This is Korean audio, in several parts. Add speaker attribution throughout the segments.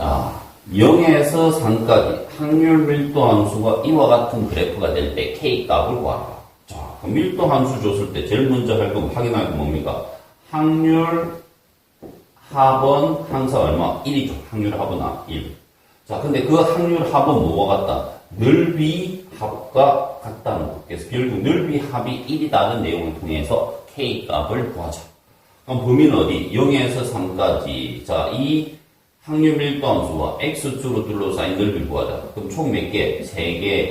Speaker 1: 자, 0에서 3까지 확률 밀도 함수가 이와 같은 그래프가 될 때 K 값을 구하라. 자, 그럼 밀도 함수 줬을 때 제일 먼저 할 건 확인할 건 뭡니까? 확률 합은 항상 얼마? 1이죠. 확률 합은 아, 1. 자, 근데 그 확률 합은 뭐와 같다? 넓이 합과 같다는 거. 그래서 결국 넓이 합이 1이다는 내용을 통해서 K 값을 구하자. 그럼 범위는 어디? 0에서 3까지. 자, 이 확률 밀도 함수와 x축으로 둘러싸인 넓이를 구하자. 그럼 총 몇 개? 3개의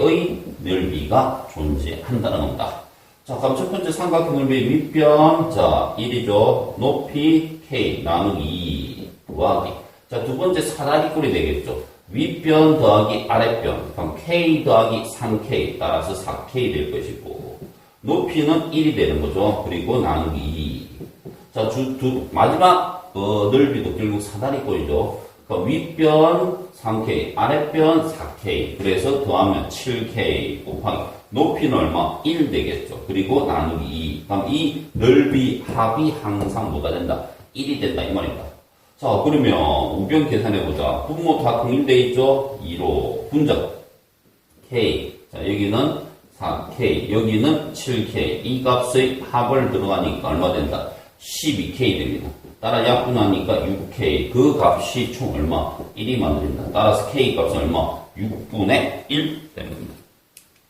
Speaker 1: 넓이가 존재한다는 겁니다. 자, 그럼 첫 번째 삼각형 넓이의 밑변, 자, 1이죠. 높이 k 나누기 2 더하기. 자, 두 번째 사다리 꼴이 되겠죠. 윗변 더하기 아랫변. 그럼 k 더하기 3k 따라서 4k 될 것이고, 높이는 1이 되는 거죠. 그리고 나누기 2. 자, 주, 두, 마지막, 어, 넓이도 결국 사다리 꼴이죠. 그러니까 윗변 3K, 아랫변 4K. 그래서 더하면 7K 곱하기. 높이는 얼마? 1 되겠죠. 그리고 나누기 2. 그럼 이 넓이 합이 항상 뭐가 된다? 1이 된다. 이 말입니다. 자, 그러면 우변 계산해보자. 분모 다 통일돼 있죠? 2로. 분적. K. 자, 여기는 4K, 여기는 7K. 이 값의 합을 들어가니까 얼마 된다? 12K 됩니다. 따라 약분하니까 6K. 그 값이 총 얼마? 1이 만들어진다. 따라서 K 값은 얼마? 6분의 1 되는 겁니다.